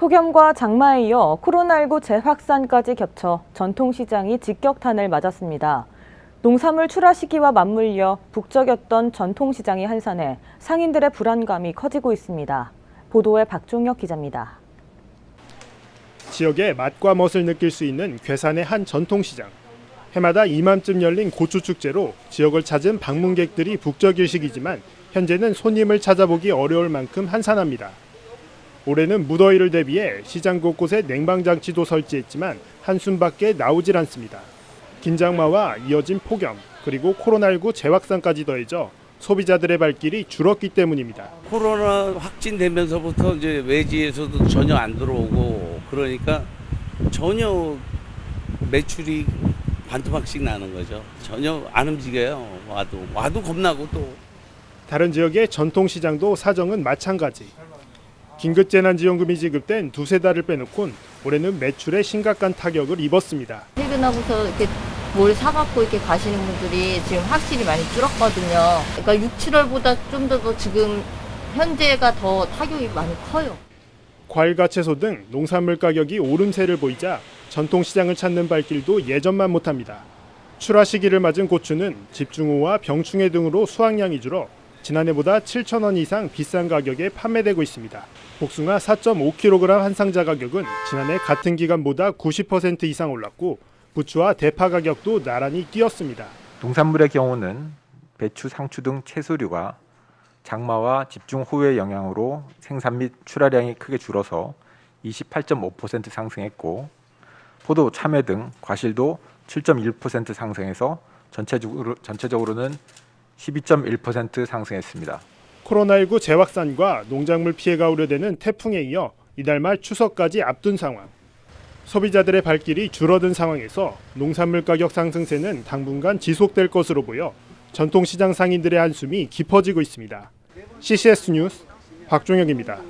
폭염과 장마에 이어 코로나19 재확산까지 겹쳐 전통시장이 직격탄을 맞았습니다. 농산물 출하 시기와 맞물려 북적였던 전통시장이 한산해 상인들의 불안감이 커지고 있습니다. 보도에 박종혁 기자입니다. 지역의 맛과 멋을 느낄 수 있는 괴산의 한 전통시장. 해마다 이맘쯤 열린 고추축제로 지역을 찾은 방문객들이 북적일식이지만 현재는 손님을 찾아보기 어려울 만큼 한산합니다. 올해는 무더위를 대비해 시장 곳곳에 냉방 장치도 설치했지만 한숨밖에 나오질 않습니다. 긴장마와 이어진 폭염 그리고 코로나19 재확산까지 더해져 소비자들의 발길이 줄었기 때문입니다. 코로나 확진되면서부터 이제 외지에서도 전혀 안 들어오고 그러니까 전혀 매출이 반토막씩 나는 거죠. 전혀 안 움직여요. 와도 와도 겁나고 또 다른 지역의 전통 시장도 사정은 마찬가지. 긴급재난지원금이 지급된 두세 달을 빼놓곤 올해는 매출에 심각한 타격을 입었습니다. 퇴근하고서 이렇게 뭘 사갖고 이렇게 가시는 분들이 지금 확실히 많이 줄었거든요. 그러니까 6, 7월보다 좀더더 지금 현재가 더 타격이 많이 커요. 과일과 채소 등 농산물 가격이 오름세를 보이자 전통시장을 찾는 발길도 예전만 못합니다. 출하 시기를 맞은 고추는 집중호우와 병충해 등으로 수확량이 줄어 지난해보다 7천 원 이상 비싼 가격에 판매되고 있습니다. 복숭아 4.5kg 한 상자 가격은 지난해 같은 기간보다 90% 이상 올랐고 부추와 대파 가격도 나란히 뛰었습니다. 농산물의 경우는 배추, 상추 등 채소류가 장마와 집중 호우의 영향으로 생산 및 출하량이 크게 줄어서 28.5% 상승했고 포도, 참외 등 과실도 7.1% 상승해서 전체적으로, 전체적으로는 12.1% 상승했습니다. 코로나19 재확산과 농작물 피해가 우려되는 태풍에 이어 이달 말 추석까지 앞둔 상황. 소비자들의 발길이 줄어든 상황에서 농산물 가격 상승세는 당분간 지속될 것으로 보여 전통시장 상인들의 한숨이 깊어지고 있습니다. CCS 뉴스 박종혁입니다.